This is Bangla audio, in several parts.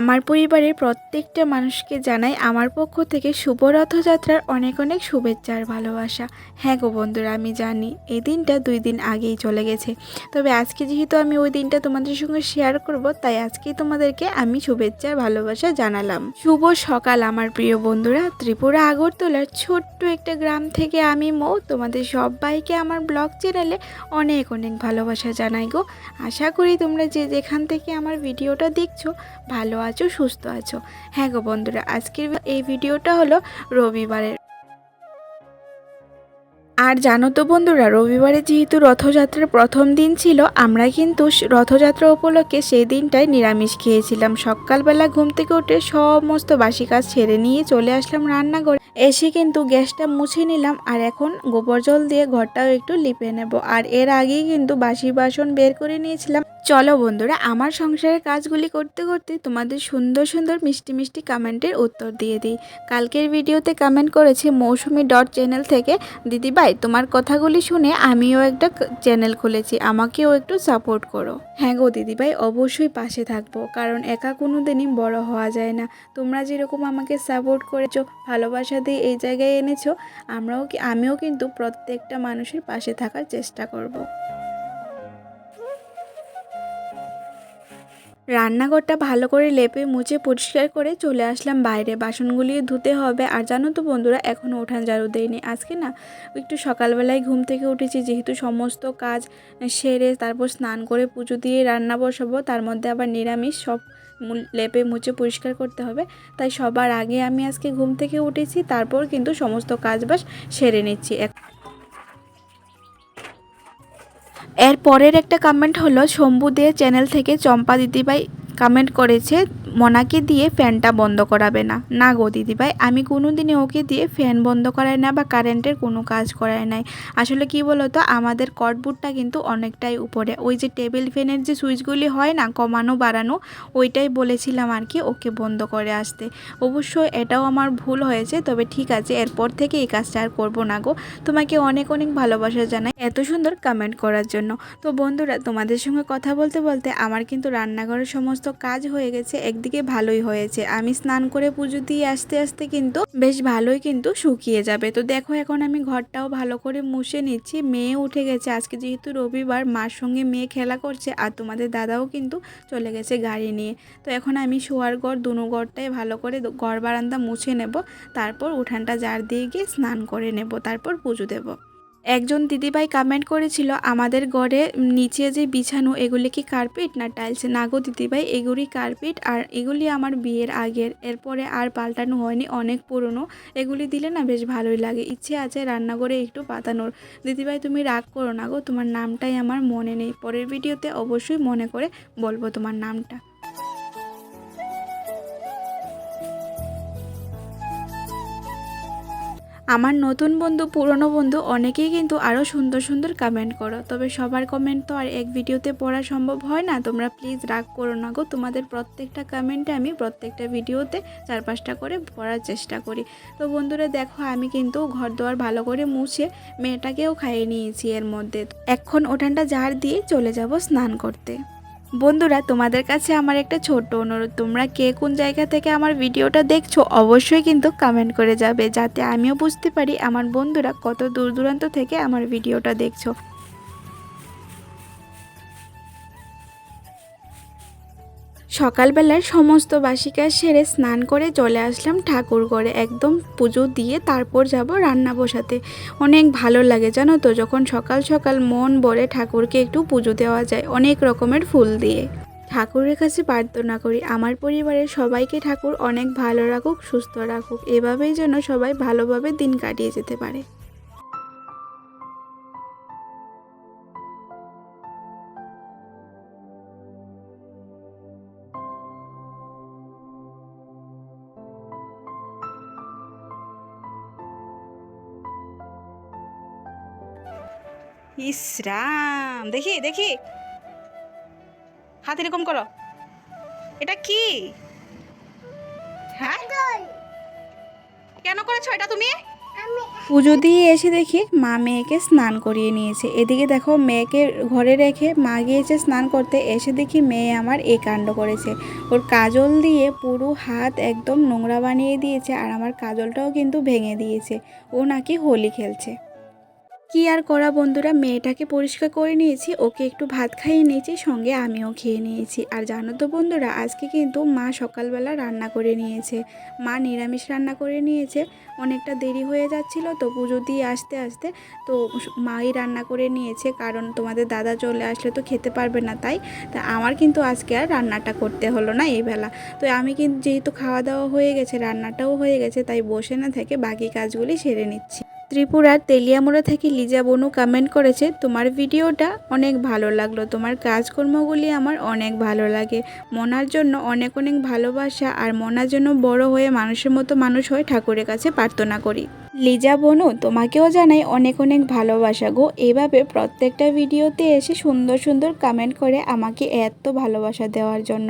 আমার পরিবারের প্রত্যেকটা মানুষকে জানাই আমার পক্ষ থেকে শুভ রথযাত্রার অনেক অনেক শুভেচ্ছা আর ভালোবাসা। হ্যাঁ গো বন্ধুরা, আমি জানি এই দিনটা দুই দিন আগেই চলে গেছে। তবে আজকে যেহেতু আমি ওই দিনটা তোমাদের সঙ্গে শেয়ার করব, তাই আজকেই তোমাদেরকে আমি শুভেচ্ছা আর ভালোবাসা জানালাম। শুভ সকাল আমার প্রিয় বন্ধুরা, ত্রিপুরা আগরতলার ছোট্ট একটা গ্রাম থেকে আমি মৌ, তোমাদের সবাইকে আমার ব্লগ চ্যানেলে অনেক অনেক ভালোবাসা জানাই গো। আশা করি তোমরা যে যেখান থেকে আমার ভিডিওটা দেখছ, ভালো আছো সুস্থ আছো। হ্যাঁ গো বন্ধুরা, আজকের এই ভিডিওটা হলো রবিবারের। আর জানো তো বন্ধুরা, রবিবারে যেহেতু রথযাত্রার প্রথম দিন ছিল, আমরা কিন্তু রথযাত্রা উপলক্ষে সেই দিনটাই নিরামিষ খেয়েছিলাম। সকালবেলা ঘুম থেকে উঠে সমস্ত বাসি কাজ ছেড়ে নিয়ে চলে আসলাম রান্নাঘরে। এসে কিন্তু গ্যাসটা মুছে নিলাম, আর এখন গোবর জল দিয়ে ঘরটাও একটু লিপে নেব। আর এর আগেই কিন্তু বাসি বাসন বের করে নিয়েছিলাম। চলো বন্ধুরা, আমার সংসারের কাজগুলি করতে করতে তোমাদের সুন্দর সুন্দর মিষ্টি মিষ্টি কমেন্টের উত্তর দিয়ে দিই। কালকের ভিডিওতে কমেন্ট করেছে মৌসুমি ডট চ্যানেল থেকে, দিদিভাই, তোমার কথাগুলি শুনে আমিও একটা চ্যানেল খুলেছি, আমাকেও একটু সাপোর্ট করো। হ্যাঁ গো দিদিভাই, অবশ্যই পাশে থাকব, কারণ একা কোনো দিনই বড় হওয়া যায় না। তোমরা যেরকম আমাকে সাপোর্ট করেছ, ভালোবাসা দিয়ে এই জায়গায় এনেছো, আমরাও আমিও কিন্তু প্রত্যেকটা মানুষের পাশে থাকার চেষ্টা করব। রান্নাঘরটা ভালো করে লেপে মুছে পরিষ্কার করে চলে আসলাম বাইরে। বাসনগুলি ধুতে হবে। আর জানো তো বন্ধুরা এখনও উঠান ঝাড়ু দেয়নি আজকে না, একটু সকালবেলায় ঘুম থেকে উঠেছি, যেহেতু সমস্ত কাজ সেরে তারপর স্নান করে পুজো দিয়ে রান্না বসাবো, তার মধ্যে আবার নিরামিষ সব লেপে মুছে পরিষ্কার করতে হবে। তাই সবার আগে আমি আজকে ঘুম থেকে উঠেছি, তারপর কিন্তু সমস্ত কাজ বাস সেরে নিচ্ছি। এর পরের একটা কমেন্ট হলো শম্ভু দে চ্যানেল থেকে চম্পা দিদিভাই কমেন্ট করেছে। মনাকে দিয়ে ফ্যানটা বন্ধ করাবে না। না গো দিদিভাই, আমি কোনো দিনে ওকে দিয়ে ফ্যান বন্ধ করাই না বা কারেন্টের কোনো কাজ করাই নাই। আসলে কি বলতো, আমাদের কটবুটটা কিন্তু অনেকটাই উপরে। ওই যে টেবিল ফ্যানের যে সুইচগুলি হয় না, কমানো, বাড়ানো, ওইটাই বলেছিলাম আর কি ওকে বন্ধ করে আসতে। অবশ্য এটাও আমার ভুল হয়েছে, তবে ঠিক আছে, এরপর থেকে এই কাজটা আর করব না গো। তোমাকে অনেক অনেক ভালোবাসা জানাই এত সুন্দর কমেন্ট করার জন্য। তো বন্ধুরা, তোমাদের সঙ্গে কথা বলতে বলতে আমার কিন্তু রান্নাঘরের সমস্ত কাজ হয়ে গেছে। একদিকে ভালোই হয়েছে। আমি স্নান করে পুজো দিয়ে আসতে আসতে কিন্তু বেশ ভালোই কিন্তু শুকিয়ে যাবে। তো দেখো এখন আমি ঘরটাও ভালো করে মুছে নিচ্ছি। মেয়ে উঠে গেছে। আজকে যেহেতু রবিবার, মার সঙ্গে মেয়ে খেলা করছে আর তোমাদের দাদাও কিন্তু চলে গেছে গাড়ি নিয়ে। তো এখন আমি শোয়ার ঘর, দুনো ঘরটাই ভালো করে ঘর বারান্দা মুছে নেব। তারপর উঠানটা জার দিয়ে গিয়ে স্নান করে নেব। তারপর পুজো দেব। একজন দিদিভাই কমেন্ট করেছিল, আমাদের ঘরে নিচে যে বিছানো, এগুলি কি কার্পেট না টাইলস না গো দিদিভাই, এগুলি কার্পেট আর এগুলি আমার বিয়ের আগের। এরপরে আর পাল্টানো হয়নি, অনেক পুরনো। এগুলি দিলে না বেশ ভালোই লাগে। ইচ্ছে আছে রান্নাঘরে একটু পাতানোর। দিদিভাই, তুমি রাগ করো না গো, তোমার নামটাই আমার মনে নেই। পরের ভিডিওতে অবশ্যই মনে করে বলব তোমার নামটা। আমার নতুন বন্ধু, পুরনো বন্ধু অনেকেই কিন্তু আরও সুন্দর সুন্দর কমেন্ট করো। তবে সবার কমেন্ট তো আর এক ভিডিওতে পড়া সম্ভব হয় না। তোমরা প্লিজ রাগ করো না গো। তোমাদের প্রত্যেকটা কমেন্টে আমি প্রত্যেকটা ভিডিওতে চার পাঁচটা করে পড়ার চেষ্টা করি। তো বন্ধুরা দেখো, আমি কিন্তু ঘর দোয়ার ভালো করে মুছে মেয়েটাকেও খাইয়ে নিয়েছি এর মধ্যে। এখন ওঠানটা ঝাড় দিয়ে চলে যাব স্নান করতে। বন্ধুরা, তোমাদের কাছে আমার একটা ছোট্ট অনুরোধ। তোমরা কে কোন জায়গা থেকে আমার ভিডিওটা দেখছ, অবশ্যই কিন্তু কমেন্ট করে যাবে, যাতে আমিও বুঝতে পারি আমার বন্ধুরা কত দূর দূরান্ত থেকে আমার ভিডিওটা দেখছ। সকালবেলার সমস্ত বাসি কাজ সেরে স্নান করে চলে আসলাম ঠাকুর ঘরে। একদম পুজো দিয়ে তারপর যাব রান্না বসাতে। অনেক ভালো লাগে, জানো তো? যখন সকাল সকাল মন ভরে ঠাকুরকে একটু পুজো দেওয়া যায় অনেক রকমের ফুল দিয়ে। ঠাকুরের কাছে প্রার্থনা করি, আমার পরিবারের সবাইকে ঠাকুর অনেক ভালো রাখুক, সুস্থ রাখুক। এভাবেই যেন সবাই ভালোভাবে দিন কাটিয়ে যেতে পারে। ইস রাম দেখি দেখি। হাত এরকম করো। এটা কি? হ্যাঁ? কেন করেছ এটা তুমি? পুজো দিয়ে এসে দেখি মা মেয়েকে স্নান করিয়ে নিয়েছে। এদিকে দেখো মেয়েকে ঘরে রেখে মা গিয়েছে স্নান করতে। এসে দেখি মেয়ে আমার এই কাণ্ড করেছে। ওর কাজল দিয়ে পুরো হাত একদম নোংরা বানিয়ে দিয়েছে আর আমার কাজলটাও কিন্তু ভেঙে দিয়েছে। ও নাকি হোলি খেলছে। কি আর করা বন্ধুরা, মেয়েটাকে পরিষ্কার করে নিয়েছি, ওকে একটু ভাত খাইয়ে নিয়েছি, সঙ্গে আমিও খেয়ে নিয়েছি। আর জানো তো বন্ধুরা, আজকে কিন্তু মা সকালবেলা রান্না করে নিয়েছে। মা নিরামিষ রান্না করে নিয়েছে। অনেকটা দেরি হয়ে যাচ্ছিল, তো পুজো দিয়ে আসতে আসতে তো মাই রান্না করে নিয়েছে। কারণ তোমাদের দাদা চলে আসলে তো খেতে পারবে না তাই, তা আমার কিন্তু আজকে আর রান্নাটা করতে হলো না এই বেলা। তো আমি কিন্তু যেহেতু খাওয়া দাওয়া হয়ে গেছে, রান্নাটাও হয়ে গেছে, তাই বসে না থেকে বাকি কাজগুলি সেরে নিচ্ছি। ত্রিপুরার তেলিয়ামোড়া থেকে লিজা বনু কমেন্ট করেছে, তোমার ভিডিওটা অনেক ভালো লাগল, তোমার কাজকর্মগুলি আমার অনেক ভালো লাগে। মনার জন্য অনেক অনেক ভালোবাসা আর মনার জন্য বড় হয়ে মানুষের মতো মানুষ হয়ে ঠাকুরের কাছে প্রার্থনা করি। লিজা বনু, তোমাকেও জানাই অনেক অনেক ভালোবাসা গো। এভাবে প্রত্যেকটা ভিডিওতে এসে সুন্দর সুন্দর কমেন্ট করে আমাকে এত ভালোবাসা দেওয়ার জন্য।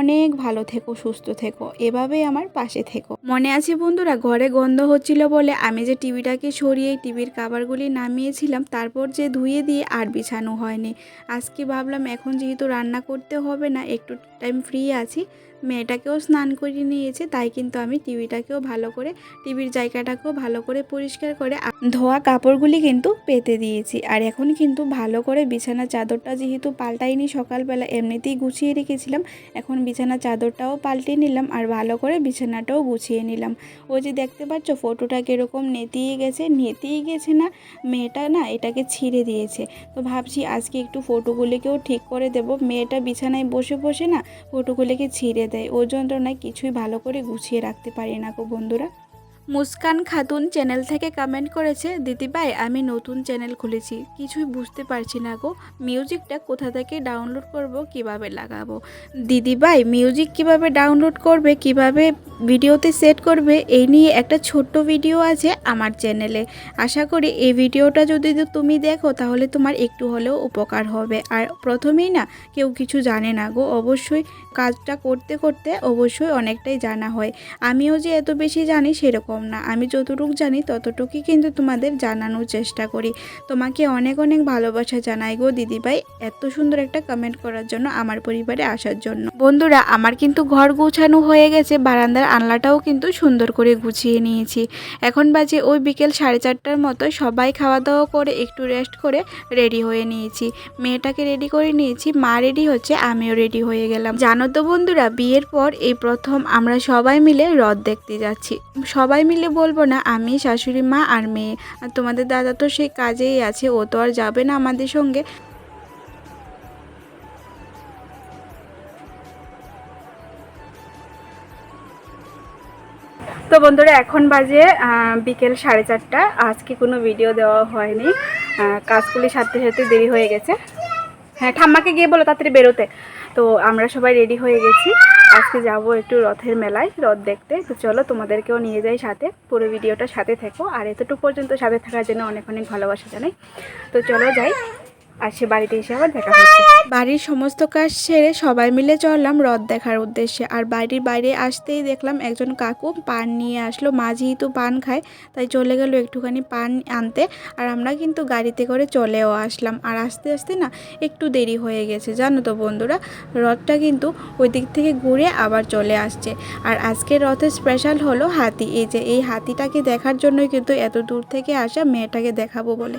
অনেক ভালো থেকো, সুস্থ থেকো। এভাবেই আমার পাশে থেকো। মনে আছে বন্ধুরা, ঘরে গন্ধ হচ্ছিল বলে আমি যে টিভিটাকে সরিয়ে টিভির কাভারগুলি নামিয়েছিলাম, তারপর যে ধুয়ে দিয়ে আর বিছানো হয়নি। আজকে ভাবলাম এখন যেহেতু রান্না করতে হবে না, একটু টাইম ফ্রি আছি মেয়েটাকেও স্নান করিয়ে নিয়েছে, তাই কিন্তু আমি টিভিটাকেও ভালো করে, টিভির জায়গাটাকেও ভালো করে পরিষ্কার করে ধোয়া কাপড়গুলি কিন্তু পেতে দিয়েছি। আর এখন কিন্তু ভালো করে বিছানা চাদরটা যেহেতু পাল্টাইনি সকালবেলা, এমনিতেই গুছিয়ে রেখেছিলাম, এখন বিছানা চাদরটাও পাল্টে নিলাম আর ভালো করে বিছানাটাও গুছিয়ে নিলাম। ও যে দেখতে পাচ্ছ ফটোটা কীরকম নেতিয়ে গেছে নেতিয়ে গেছে না, মেয়েটা না এটাকে ছিঁড়ে দিয়েছে। তো ভাবছি আজকে একটু ফটোগুলিকেও ঠিক করে দেব। মেয়েটা বিছানায় বসে বসে না ফটোগুলিকে ছিঁড়ে দেয়। ও যন্ত্রণায় কিছুই ভালো করে গুছিয়ে রাখতে পারি না গো বন্ধুরা। মুস্কান খাতুন চ্যানেল থেকে কমেন্ট করেছে দিদিভাই আমি নতুন চ্যানেল খুলেছি। কিছুই বুঝতে পারছি না গো। মিউজিকটা কোথা থেকে ডাউনলোড করব, কীভাবে লাগাবো? দিদিভাই মিউজিক কীভাবে ডাউনলোড করবে, কীভাবে ভিডিওতে সেট করবে, এই নিয়ে একটা ছোট্ট ভিডিও আছে আমার চ্যানেলে। আশা করি এই ভিডিওটা যদি তুমি দেখো, তাহলে তোমার একটু হলেও উপকার হবে। আর প্রথমেই না, কেউ কিছু জানে না গো। অবশ্যই কাজটা করতে করতে অবশ্যই অনেকটাই জানা হয়। আমিও যে এত বেশি জানি সেরকম না। আমি যতটুকু জানি ততটুকুই কিন্তু তোমাদের জানানোর চেষ্টা করি। তোমাকে অনেক অনেক ভালোবাসা জানাই গো দিদিভাই, এত সুন্দর একটা কমেন্ট করার জন্য আমার পরিবারে আসার জন্য। বন্ধুরা, আমার কিন্তু ঘর গোছানো হয়ে গেছে, বারান্দার আনলাটাও কিন্তু সুন্দর করে গুছিয়ে নিয়েছি। এখন বাজে ওই বিকেল সাড়ে চারটার মতো সবাই খাওয়া দাওয়া করে একটু রেস্ট করে রেডি হয়ে নিয়েছি। মেয়েটাকে রেডি করে নিয়েছি, মা রেডি হচ্ছে, আমিও রেডি হয়ে গেলাম। জানো তো বন্ধুরা, বিয়ের পর এই প্রথম আমরা সবাই মিলে রথ দেখতে যাচ্ছি। সবাই মিলে বলব না, আমি, শাশুড়ি মা আর মেয়ে। আর তোমাদের দাদা তো সেই কাজেই আছে, ও তো আর যাবে না আমাদের সঙ্গে। তো বন্ধুরা, এখন বাজে বিকেল সাড়ে চারটা। আজকে কোনো ভিডিও দেওয়া হয়নি। কাজগুলি সারতে সারতে দেরি হয়ে গেছে। হ্যাঁ ঠাম্মাকে গিয়ে বলো তাড়াতাড়ি বেরোতে। তো আমরা সবাই রেডি হয়ে গেছি। আজকে যাব একটু রথের মেলায়, রথ দেখতে। তো চলো তোমাদেরকেও নিয়ে যাই সাথে। পুরো ভিডিওটা সাথে থেকো। আর এতটুকু পর্যন্ত সাথে থাকার জন্য অনেক অনেক ভালোবাসা জানাই। তো চলো যাই। আর সে বাড়িতে এসে আবার দেখা হচ্ছে বাড়ির সমস্ত কাজ সেরে সবাই মিলে চললাম রথ দেখার উদ্দেশ্যে। আর বাড়ির বাইরে আসতেই দেখলাম একজন কাকু পান নিয়ে আসলো। মা যেহেতু পান খায় তাই চলে গেল একটুখানি পান আনতে। আর আমরা কিন্তু গাড়িতে করে চলেও আসলাম। আর আস্তে আস্তে না একটু দেরি হয়ে গেছে জানো তো বন্ধুরা। রথটা কিন্তু ওই দিক থেকে ঘুরে আবার চলে আসছে। আর আজকের রথের স্পেশাল হলো হাতি। এই যে এই হাতিটাকে দেখার জন্যই কিন্তু এত দূর থেকে আসা মেয়েটাকে দেখাবো বলে।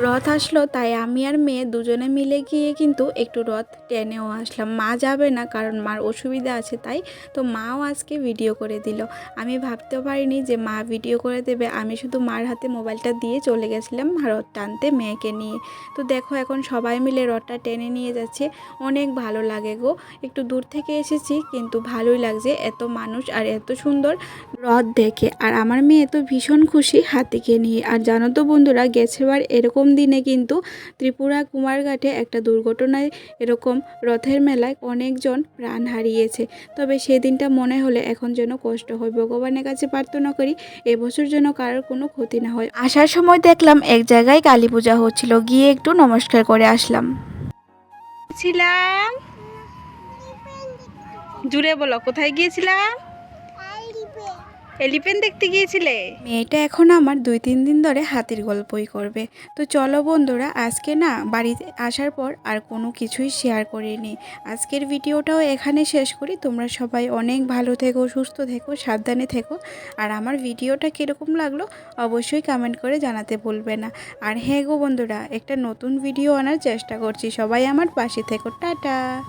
রথ আসলো, তাই আমি আর মেয়ে দুজনে মিলে গিয়ে কিন্তু একটু রথ টেনেও আসলাম। মা যাবে না কারণ মার অসুবিধা আছে, তাই তো মাও আজকে ভিডিও করে দিল। আমি ভাবতেও পারিনি যে মা ভিডিও করে দেবে। আমি শুধু মার হাতে মোবাইলটা দিয়ে চলে গেছিলাম রথ টানতে মেয়েকে নিয়ে। তো দেখো এখন সবাই মিলে রথটা টেনে নিয়ে যাচ্ছে। অনেক ভালো লাগে গো। একটু দূর থেকে এসেছি, কিন্তু ভালোই লাগছে এত মানুষ আর এত সুন্দর রথ দেখে। আর আমার মেয়ে তো ভীষণ খুশি হাতিকে নিয়ে। আর জানো তো বন্ধুরা গেছেবার এরকম দিনে কিন্তু ত্রিপুরা কুমারঘাটে একটা দুর্ঘটনায় এরকম রথের মেলায় অনেকজন প্রাণ হারিয়েছে। তবে সেই দিনটা মনে হলে এখন যেন কষ্ট হয়। ভগবানের কাছে প্রার্থনা করি এবছর যেন কারোর কোনো ক্ষতি না হয়। আসার সময় দেখলাম এক জায়গায় কালী পূজা হচ্ছিল গিয়ে একটু নমস্কার করে আসলাম। ছিলাম জুড়ে বলো কোথায় গিয়েছিলাম? এলিফেন্ট দেখতে গিয়েছিলে? মেয়েটা এখন আমার দুই তিন দিন ধরে হাতির গল্পই করবে। তো চলো বন্ধুরা, আজকে না বাড়িতে আসার পর আর কোনো কিছুই শেয়ার করিনি। আজকের ভিডিওটাও এখানে শেষ করি। তোমরা সবাই অনেক ভালো থেকো, সুস্থ থেকো, সাবধানে থেকো। আর আমার ভিডিওটা কীরকম লাগল অবশ্যই কমেন্ট করে জানাতে ভুলবে না। আর হ্যাঁ গো বন্ধুরা, একটা নতুন ভিডিও আনার চেষ্টা করছি। সবাই আমার পাশে থেকো। টাটা!